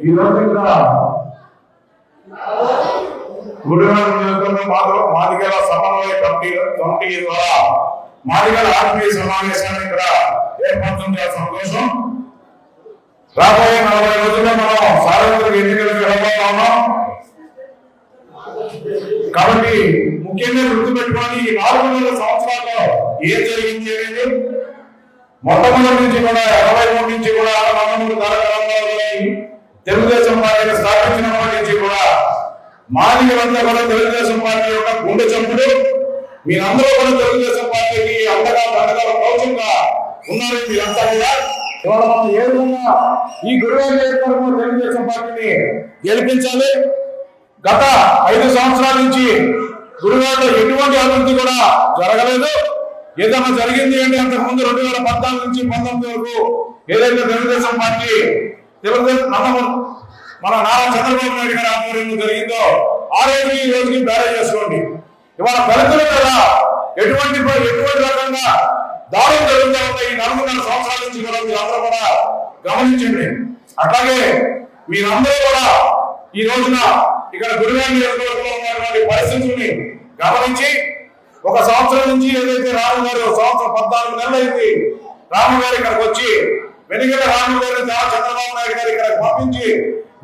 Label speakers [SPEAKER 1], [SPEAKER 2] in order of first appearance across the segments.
[SPEAKER 1] ఈ రోజు ఇక్కడ గుడివాడ నియోజకవర్గం మాదిగల సమన్వయ కమిటీ కమిటీ ద్వారా మాదిగల ఆత్మీయ సమావేశాన్ని ఇక్కడ ఏర్పడుతుంది ఆ సంతోషం. రాబోయే నలభై రోజుల్లో మనం సార్వత్రిక ఎన్నికలు జరగబోతున్నాం కాబట్టి ముఖ్యంగా గుర్తుపెట్టుకోవాలి ఈ నాలుగు నాలుగున్నర సంవత్సరాల్లో ఏం జరిగింది అనేది మొట్టమొదటి నుంచి కూడా ఇరవై మూడు నుంచి కూడా నందమూరి తారక రామారావు తెలుగుదేశం పార్టీని స్థాపించినప్పటి నుంచి కూడా మాదిగలంతా కూడా తెలుగుదేశం పార్టీ యొక్క గుండె చంపుడు. మీరందరూ కూడా తెలుగుదేశం పార్టీకి అంతగా దండగా కౌచంగా ఉన్నారు మీరంతా కూడా ఇవాళ మనం ఏ విధంగా ఈ గురువారం నియోజకవర్గంలో తెలుగుదేశం పార్టీని గెలిపించాలి? గత ఐదు సంవత్సరాల నుంచి గురువాడలో ఎటువంటి అభివృద్ధి కూడా జరగలేదు. ఏదైనా జరిగింది అంటే అంతకుముందు రెండు వేల పద్నాలుగు నుంచి పంతొమ్మిది వరకు ఏదైతే తెలుగుదేశం పార్టీ తెలుగుదేశం నందమూరి మన నారా చంద్రబాబు నాయుడు గారి ఆధ్వర్యంలో జరిగిందో ఆ రోజుకి ఈ రోజుకి బ్యారేజ్ చేసుకోండి. ఇవాళ దళితుల కదా ఎటువంటి ఎటువంటి రకంగా దాడులు జరుగుతూ ఉన్నాయి ఈ నలుగున్నర సంవత్సరాల నుంచి కూడా మీరందరూ కూడా గమనించండి. అట్లాగే మీరందరూ కూడా ఈ రోజున ఇక్కడ గురువారి నియోజకవర్గంలో ఉన్నటువంటి పరిస్థితుల్ని గమనించి ఒక సంవత్సరం నుంచి ఏదైతే రాము గారు సంవత్సరం పద్నాలుగు నెలలు అయింది రాము గారు ఇక్కడికి వచ్చి వెనుకల రాము గారు చంద్రబాబు నాయుడు గారు ఇక్కడ పంపించి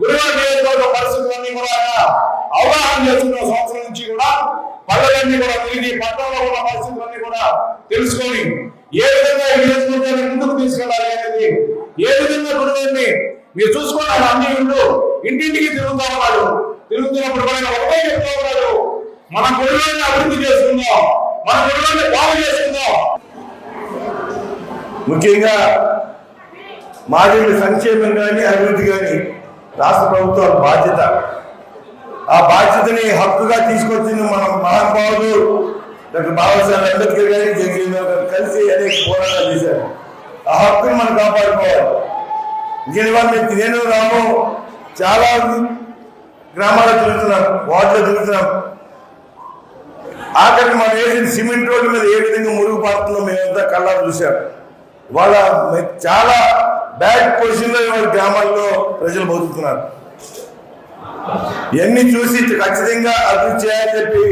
[SPEAKER 1] గురువారి నియోజకవర్గ పరిస్థితులన్నీ కూడా అవగాహన చేసుకున్న సంవత్సరం నుంచి కూడా పల్లెలన్నీ కూడా తిరిగి పట్టణంలో ఉన్న పరిస్థితులన్నీ కూడా తెలుసుకొని ఏ విధంగా ఈ నియోజకవర్గాన్ని ముందుకు తీసుకెళ్ళాలి అనేది ఏ విధంగా గురువారిని మీరు చూసుకున్నారు అన్ని ఇంట్లో ఇంటింటికి తిరుగుతా ఉన్నాడు తిరుగుతున్నప్పుడు కూడా ఒకటే చెప్తా ఉన్నాడు మన గుడిలోని అభివృద్ధి చేసుకుందాం మన గుడిలోని బాగు చేసుకుందాం.
[SPEAKER 2] ముఖ్యంగా మాదిరి సంక్షేమం కానీ అభివృద్ధి కానీ రాష్ట్ర ప్రభుత్వాల బాధ్యత. ఆ బాధ్యతని హక్కుగా తీసుకొచ్చింది మన మహానుభావులు డాక్టర్ బాబాసాహెబ్ అంబేద్కర్ గారి జగన్ గారు కలిసి అనేక పోరాటాలు చేశారు. ఆ హక్కుని మనం కాపాడుకోవాలి. ఇంకెనివాళ్ళు నేను రాము చాలా గ్రామాల్లో తిరుగుతున్నాం వార్డులో తిరుగుతున్నాం. ఆఖరికి మనం వేసిన సిమెంట్ రోడ్డు మీద ఏ విధంగా మురుగు పారుతుందో మేమంతా కళ్ళారు చూసాం వాళ్ళ చాలా బ్యాడ్ పొజిషన్లో ఇవాళ గ్రామాల్లో ప్రజలు బతుకుతున్నారు? ఇవన్నీ చూసి ఖచ్చితంగా అభివృద్ధి చేయాలని చెప్పి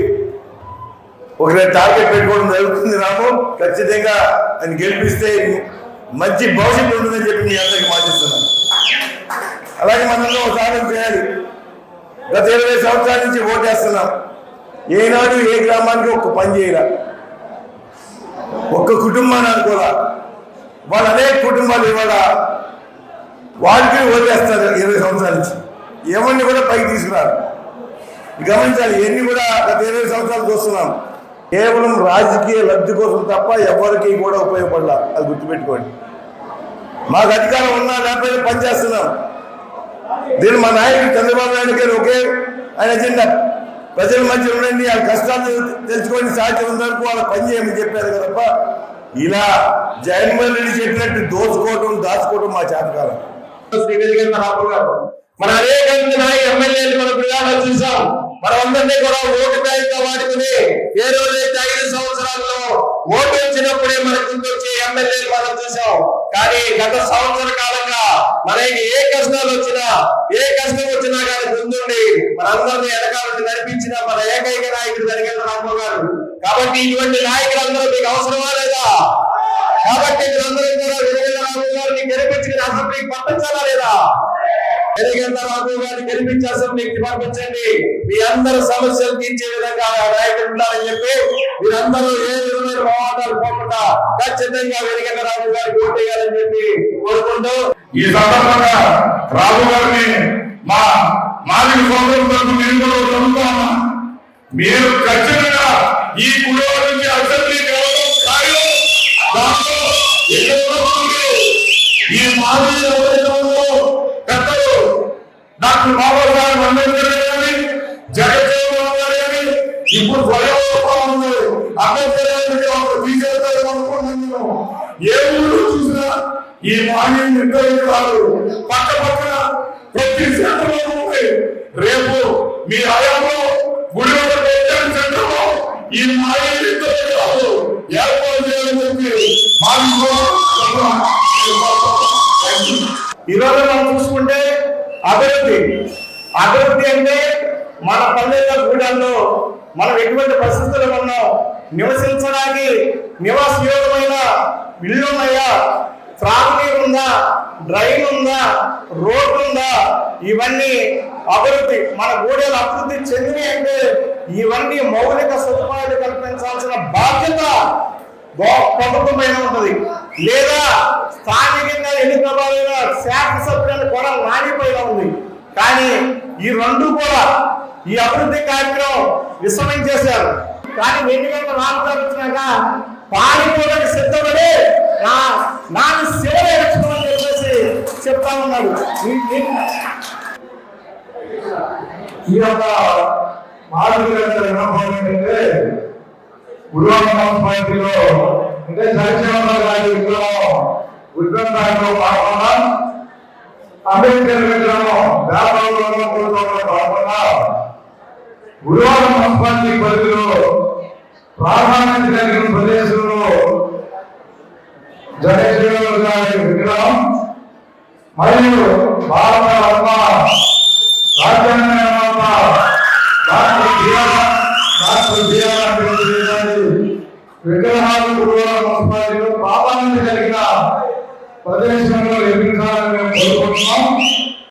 [SPEAKER 2] ఒక టార్గెట్ పెట్టుకోవడం జరుగుతుంది రాము. ఖచ్చితంగా ఆయన గెలిపిస్తే మంచి భవిష్యత్తు ఉంటుందని చెప్పి మీ అందరికి మాటిస్తున్నాను. అలాగే మనంలో ఒక సాధన చేయాలి. గత ఇరవై సంవత్సరాల నుంచి ఓటేస్తున్నాం ఏనాడు ఏ గ్రామానికి ఒక్క పని చేయరా ఒక్క కుటుంబాన్ని అనుకోరా వాళ్ళు అనేక కుటుంబాలు ఇవాళ వాళ్ళకి వదిలేస్తారు ఇరవై సంవత్సరాల నుంచి. ఎవరిని కూడా పైకి తీసుకురారు. గమనించాలి ఇవన్నీ కూడా గత ఇరవై సంవత్సరాలు చూస్తున్నాం. కేవలం రాజకీయ లబ్ధి కోసం తప్ప ఎవరికి కూడా ఉపయోగపడాల. అది గుర్తుపెట్టుకోండి. మాకు అధికారం ఉన్నా లేకపోతే పనిచేస్తున్నాం. దీన్ని మా నాయకుడు చంద్రబాబు నాయుడు గారు ఒకే ఆయన ఎజెండా ప్రజల మధ్య ఉండండి వాళ్ళ కష్టాలు తెలుసుకొని సాధ్యం ఉందనుకో వాళ్ళ పని చేయమని చెప్పారు కదప్ప. ఇలా జగన్మోహన్ రెడ్డి చెప్పినట్టు దోచుకోవటం దాచుకోవటం మా చేతకాలం
[SPEAKER 1] మన అనేక మంది ఎమ్మెల్యేలు మన ప్రయాణం చూసాం మనమందరినీ కూడా ఓటు బ్యాంక్ వాడుకుని ఏ రోజైతే ఐదు సంవత్సరాల్లో ఓటు వచ్చినప్పుడే మనకు గుర్తొచ్చే ఎమ్మెల్యేలు మనం చూసాం. కానీ గత సంవత్సర కాలంగా మనకి ఏ కష్టాలు వచ్చినా ఏ కష్టం వచ్చినా కానీ ముందుండి మనందరినీ ఎనకాలని నడిపించిన మన ఏకైక నాయకుడు జరిగిన రాఘవ గారు. కాబట్టి ఇటువంటి నాయకులందరూ మీకు అవసరమా లేదా? కాబట్టి మీరందరూ కూడా గారిని గెలిపించుకుని అసెంబ్లీకి పంపించాలా లేదా వెలుగెల్ల రాఘు గారిని గెలిపించి అసెంబ్లీకి పంపించండి మీ అందరు సమస్యలు తీర్చే విధంగా ఆ నాయకులు ఉండాలని చెప్పి మీరందరూ ఏ విధమైన పోరాటాలు పోకుండా ఖచ్చితంగా వెలుగెల్ల రాము గారికి ఓటేయాలని చెప్పి కోరుకుంటూ
[SPEAKER 3] ఈ సందర్భంగా రాఘు గారిని మా మాలిక సోదరుల నేను కూడా మీరు ఖచ్చితంగా ఈ కుటుంబ ఈ పెద్దలు. డాక్టర్ బాబాసాహెబ్ అంబేద్కర్ గారి గారు గారి ఇప్పుడు స్వయంగా అంబేద్కర్ గారికి బీజేపీ అనుకుంటున్నాను ఏ ఊరు చూసినా ఈ మాన్యం నిర్ణయించారు. పక్క పక్కన ప్రతి సెంటర్లో ఉంది. రేపు మీ హయాంలో గుడివాడ సెంటర్లో. ఈ మాన్యం నిర్ణయించారు.
[SPEAKER 4] అభివృద్ధి అంటే మన పల్లెల్లో గూడల్లో మనం ఎటువంటి పరిస్థితులు ఉన్నాం నివసించడానికి నివాసయోగమైన ఇల్లు ఉన్నాయా? త్రాగునీరు ఉందా? డ్రైన్ ఉందా? రోడ్డు ఉందా? ఇవన్నీ అభివృద్ధి మన గూడెలు అభివృద్ధి చెందినవి అంటే ఇవన్నీ మౌలిక సదుపాయాలు కల్పించాల్సిన బాధ్యత ప్రభుత్వం పైన ఉంటది. లేదా స్థానికంగా ఎన్నికబడిన శాసనసభ్యులను కూడా నాని కానీ ఈ రెండు కూడా ఈ అభివృద్ధి కార్యక్రమం విస్మరించేశారు కానీ రెండు వేల నాలుగు వచ్చినాక పారిపోవడానికి సిద్ధపడి నా నాకు శివన ఎలక్షన్ చెప్పేసి చెప్తా ఉన్నాడు. ఈ-
[SPEAKER 1] యొక్క మార్పులు విన్నపం ఏంటంటే గురువారం మున్సిపాలిటీలో అంటే సంక్షేమ ఉద్యోగం ఉద్యోగ కాకుండా అంబేద్కర్ విగ్రహం వ్యాపారంలో కూడుకోవడం కాకుండా గురువారం మున్సిపాలిటీ పరిధిలో ప్రాధాన్యత కలిగిన ప్రదేశంలో జగేశ్వర గారి విగ్రహం మరియు భారత రత్న రాజ్యాంగ నిర్మాత doctor BR doctor BR Ambedkar గారి విగ్రహాలు గురువారం మున్సిపాలిటీలో ప్రాధాన్యత కలిగిన ప్రదేశంలో నిర్మించాలని మేము కోరుకుంటున్నాం.